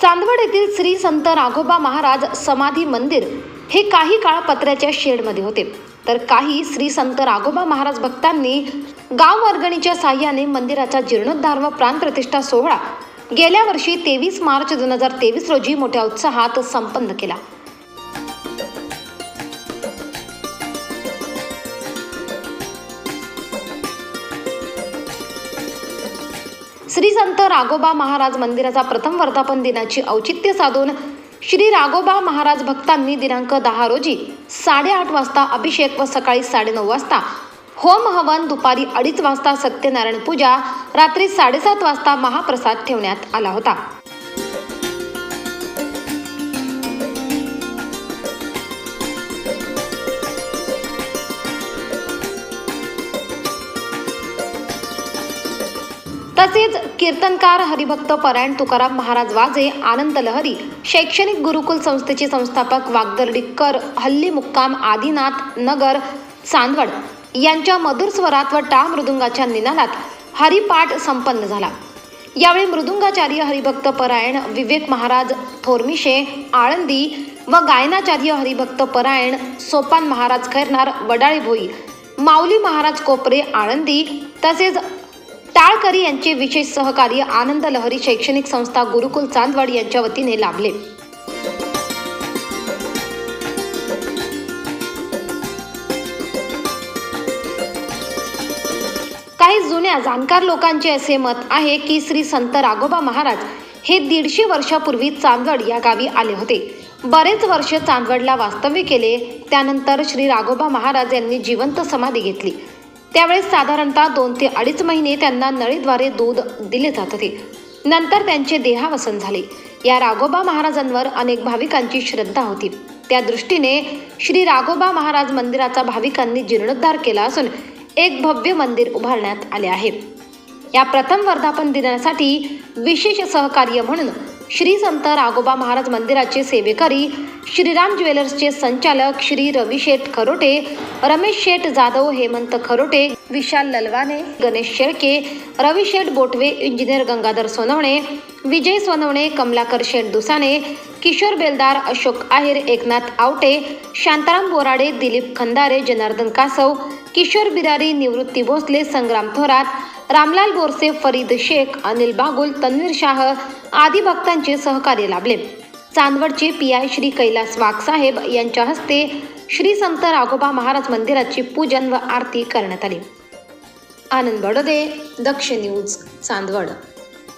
चांदवड येथील श्री संत राघोबा महाराज समाधी मंदिर हे काही काळ पत्र्याच्या शेडमध्ये होते. तर काही श्री संत राघोबा महाराज भक्तांनी गाव वर्गणीच्या साह्याने मंदिराचा जीर्णोद्धार व प्राणप्रतिष्ठा सोहळा गेल्या वर्षी तेवीस मार्च दोन हजार तेवीस रोजी मोठ्या उत्साहात संपन्न केला. श्री संत राघोबा महाराज मंदिराचा प्रथम वर्धापन दिनाची औचित्य साधून श्री राघोबा महाराज भक्तांनी दिनांक दहा रोजी साडेआठ वाजता अभिषेक व सकाळी साडेनऊ वाजता होम हवन दुपारी अडीच वाजता सत्यनारायण पूजा रात्री साडेसात वाजता महाप्रसाद ठेवण्यात आला होता. तसेच कीर्तनकार हरिभक्त परायण तुकाराम महाराज वाजे आनंद लहरी शैक्षणिक गुरुकुल संस्थेचे संस्थापक वागदर्डीकर हल्ली मुक्काम आदिनाथ नगर चांदवड यांच्या मधुर स्वरात व टाळ मृदुंगाच्या निनादात हरिपाठ संपन्न झाला. यावेळी मृदुंगाचार्य हरिभक्त परायण विवेक महाराज थोरमिशे आळंदी व गायनाचार्य हरिभक्त परायण सोपान महाराज खैरनार वडाळी भोई माऊली महाराज कोपरे आळंदी तसेच टाळकरी यांचे विशेष सहकार्य आनंद लहरी शैक्षणिक संस्था गुरुकुल चांदवड यांच्या वतीने लाभले. काही जुन्या जाणकार लोकांचे असे मत आहे की श्री संत राघोबा महाराज हे दीडशे वर्षापूर्वी चांदवड या गावी आले होते. बरेच वर्ष चांदवडला वास्तव्य केले त्यानंतर श्री राघोबा महाराज यांनी जिवंत समाधी घेतली. त्यावेळेस साधारणतः दोन ते अडीच महिने त्यांना नळीद्वारे दूध दिले जात होते. नंतर त्यांचे देहावसन झाले. या राघोबा महाराजांवर अनेक भाविकांची श्रद्धा होती. त्या दृष्टीने श्री राघोबा महाराज मंदिराचा भाविकांनी जीर्णोद्धार केला असून एक भव्य मंदिर उभारण्यात आले आहे. या प्रथम वर्धापन दिनासाठी विशेष सहकार्य म्हणून श्री संत राघोबा महाराज मंदिराचे सेवेकरी श्रीराम ज्वेलर्सचे संचालक श्री रवी शेठ खरोटे रमेश शेठ जाधव हेमंत खरोटे विशाल ललवाने गणेश शेळके रवी शेठ बोटवे इंजिनियर गंगाधर सोनवणे विजय सोनवणे कमलाकर शेठ दुसाने किशोर बेलदार अशोक आहेर एकनाथ आवटे शांताराम बोराडे दिलीप खंदारे जनार्दन कासव किशोर बिरारी निवृत्ती भोसले संग्राम थोरात रामलाल बोरसे फरीद शेख अनिल बागुल तन्वीर शाह आदी भक्तांचे सहकार्य लाभले. चांदवडचे पी आय श्री कैलास वाघसाहेब यांच्या हस्ते श्री संत राघोबा महाराज मंदिराची पूजन व आरती करण्यात आली. आनंद बडोदे दक्ष न्यूज चांदवड.